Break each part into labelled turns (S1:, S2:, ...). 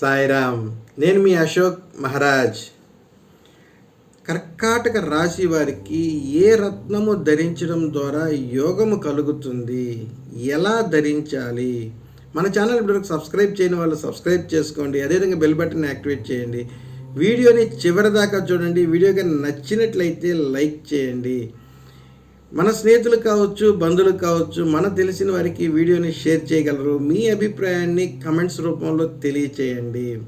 S1: సాయిరామ్ నేను మీ అశోక్ మహారాజ్. కర్కాటక రాశి వారికి ఏ రత్నము ధరించడం ద్వారా యోగము కలుగుతుంది? ఎలా ధరించాలి? మన ఛానల్ ఇప్పుడు సబ్స్క్రైబ్ చేయని వాళ్ళు సబ్స్క్రైబ్ చేసుకోండి. అదేవిధంగా బెల్ బటన్ యాక్టివేట్ చేయండి. వీడియోని చివరి దాకా చూడండి. వీడియో కానీ నచ్చినట్లయితే లైక్ చేయండి. మన స్నేహితులు కావచ్చు బంధువులు కావచ్చు మన తెలిసిన వారికి వీడియోని షేర్ చేయగలరు. మీ అభిప్రాయాన్ని కమెంట్స్ రూపంలో తెలియచేయండి.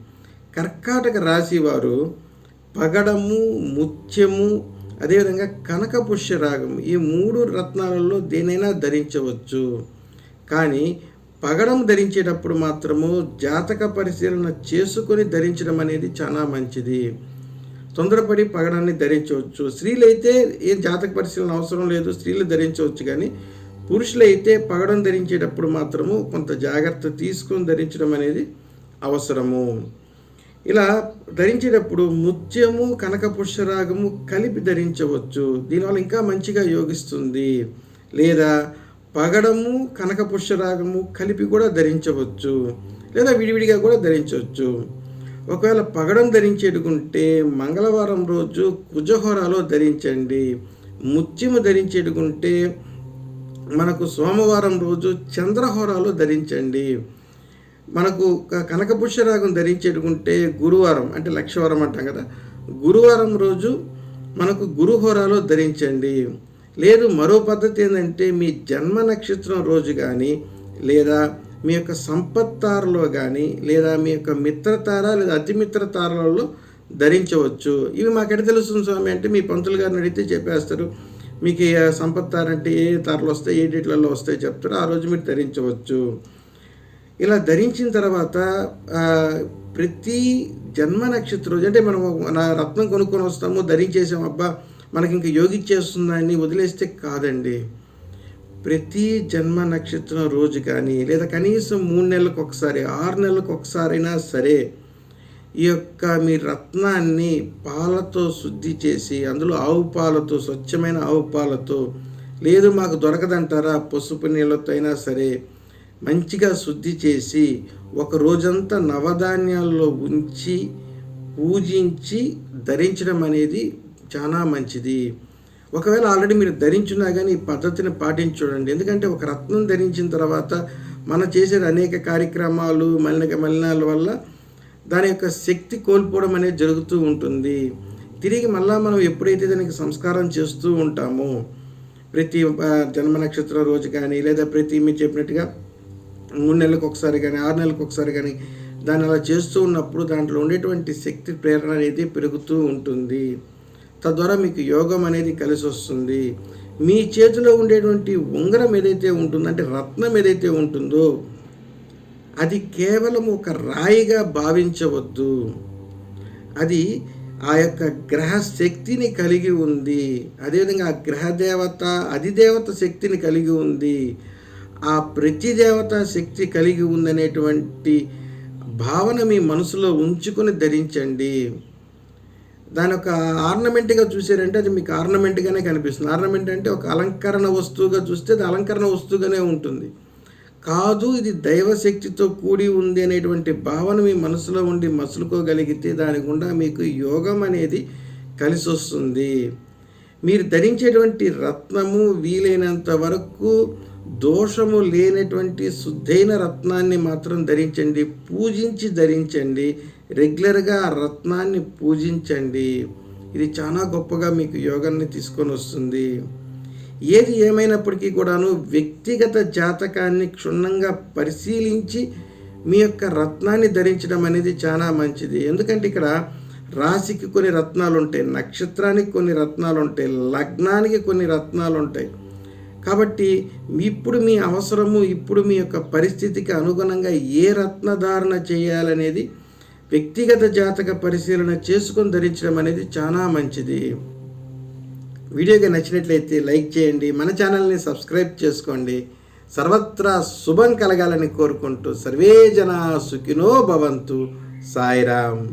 S1: కర్కాటక రాశి వారు పగడము ముత్యము అదేవిధంగా కనక పుష్యరాగం ఈ మూడు రత్నాలలో దేనైనా ధరించవచ్చు. కానీ పగడం ధరించేటప్పుడు మాత్రము జాతక పరిశీలన చేసుకొని ధరించడం అనేది చాలా మంచిది. తొందరపడి పగడాన్ని ధరించవచ్చు. స్త్రీలైతే ఏ జాతక పరిశీలన అవసరం లేదు స్త్రీలు ధరించవచ్చు కానీ పురుషులైతే పగడం ధరించేటప్పుడు మాత్రము కొంత జాగ్రత్త తీసుకొని ధరించడం అనేది అవసరము. ఇలా ధరించేటప్పుడు ముత్యము కనక పుష్యరాగము కలిపి ధరించవచ్చు. దీనివల్ల ఇంకా మంచిగా యోగిస్తుంది. లేదా పగడము కనక పుష్యరాగము కలిపి కూడా ధరించవచ్చు. లేదా విడివిడిగా కూడా ధరించవచ్చు. ఒకవేళ పగడం ధరించేటుకుంటే మంగళవారం రోజు కుజహోరాలో ధరించండి. ముత్యము ధరించేటుకుంటే మనకు సోమవారం రోజు చంద్రహోరాలో ధరించండి. మనకు కనకపుష్యరాగం ధరించేటుకుంటే గురువారం అంటే లక్షవారం అంటాం కదా గురువారం రోజు మనకు గురుహోరాలో ధరించండి. లేదు మరో పద్ధతి ఏంటంటే మీ జన్మ నక్షత్రం రోజు కానీ లేదా మీ యొక్క సంపత్తారలో కానీ లేదా మీ యొక్క మిత్రతార లేదా అతిమిత్రతారలలో ధరించవచ్చు. ఇవి మాకెట తెలుస్తుంది స్వామి అంటే మీ పంతులు గారిని అడిగితే చెప్పేస్తారు. మీకు ఏ సంపత్తార అంటే ఏ తారలు వస్తాయి ఏ డేట్లలో వస్తాయి చెప్తారు. ఆ రోజు మీరు ధరించవచ్చు. ఇలా ధరించిన తర్వాత ప్రతి జన్మ నక్షత్రం రోజు అంటే మనం నా రత్నం కొనుక్కొని వస్తాము ధరించేసాం అబ్బా మనకి ఇంకా యోగిచ్చేస్తుందని వదిలేస్తే కాదండి. ప్రతి జన్మ నక్షత్రం రోజు కానీ లేదా కనీసం మూడు నెలలకు ఒకసారి ఆరు నెలలకు ఒకసారి అయినా సరే ఈ యొక్క మీ రత్నాన్ని పాలతో శుద్ధి చేసి అందులో ఆవు పాలతో స్వచ్ఛమైన ఆవు పాలతో లేదు మాకు దొరకదంటారా పసుపు నీళ్ళతో అయినా సరే మంచిగా శుద్ధి చేసి ఒక రోజంతా నవధాన్యాల్లో ఉంచి పూజించి ధరించడం అనేది చాలా మంచిది. ఒకవేళ ఆల్రెడీ మీరు ధరించున్నా కానీ ఈ పద్ధతిని పాటించూడండి ఎందుకంటే ఒక రత్నం ధరించిన తర్వాత మనం చేసే అనేక కార్యక్రమాలు మలినక మలినాల వల్ల దాని యొక్క శక్తి కోల్పోవడం అనేది జరుగుతూ ఉంటుంది. తిరిగి మళ్ళీ మనం ఎప్పుడైతే దానికి సంస్కారం చేస్తూ ఉంటామో ప్రతి జన్మ నక్షత్రం రోజు కానీ లేదా ప్రతి మీరు చెప్పినట్టుగా మూడు నెలలకు ఒకసారి కానీ ఆరు నెలలకు ఒకసారి కానీ దాన్ని అలా చేస్తూ ఉన్నప్పుడు దాంట్లో ఉండేటువంటి శక్తి ప్రేరణ అనేది పెరుగుతూ ఉంటుంది. తద్వారా మీకు యోగం అనేది కలిసి వస్తుంది. మీ చేతిలో ఉండేటువంటి ఉంగరం ఏదైతే ఉంటుందో అంటే రత్నం ఏదైతే ఉంటుందో అది కేవలం ఒక రాయిగా భావించవద్దు. అది ఆ యొక్క గ్రహ శక్తిని కలిగి ఉంది. అదేవిధంగా ఆ గ్రహ దేవత అధిదేవత శక్తిని కలిగి ఉంది. ఆ ప్రతి దేవత శక్తి కలిగి ఉందనేటువంటి భావన మీ మనసులో ఉంచుకొని ధరించండి. దాని ఒక ఆర్నమెంట్గా చూసారంటే అది మీకు ఆర్నమెంట్గానే కనిపిస్తుంది. ఆర్నమెంట్ అంటే ఒక అలంకరణ వస్తువుగా చూస్తే అది అలంకరణ వస్తువుగానే ఉంటుంది. కాదు ఇది దైవశక్తితో కూడి ఉంది అనేటువంటి భావన మీ మనసులో ఉండి మసులుకోగలిగితే దాని గుండా మీకు యోగం అనేది కలిసి వస్తుంది మీరు ధరించేటువంటి రత్నము వీలైనంత వరకు దోషము లేనటువంటి శుద్ధైన రత్నాన్ని మాత్రం ధరించండి. పూజించి ధరించండి. రెగ్యులర్గా ఆ రత్నాన్ని పూజించండి. ఇది చాలా గొప్పగా మీకు యోగాన్ని తీసుకొని వస్తుంది. ఏది ఏమైనప్పటికీ కూడాను వ్యక్తిగత జాతకాన్ని క్షుణ్ణంగా పరిశీలించి మీ యొక్క రత్నాన్ని ధరించడం అనేది చాలా మంచిది. ఎందుకంటే ఇక్కడ రాశికి కొన్ని రత్నాలు ఉంటాయి నక్షత్రానికి కొన్ని రత్నాలు ఉంటాయి లగ్నానికి కొన్ని రత్నాలు ఉంటాయి కాబట్టి ఇప్పుడు మీ అవసరము ఇప్పుడు మీ యొక్క పరిస్థితికి అనుగుణంగా ఏ రత్నధారణ చేయాలనేది వ్యక్తిగత జాతక పరిశీలన చేసుకొని ధరించడం అనేది చాలా మంచిది. వీడియోగా నచ్చినట్లయితే లైక్ చేయండి మన ఛానల్ని సబ్స్క్రైబ్ చేసుకోండి. సర్వత్రా శుభం కలగాలని కోరుకుంటూ సర్వే జన సుఖినో భవంతు. సాయిరామ్.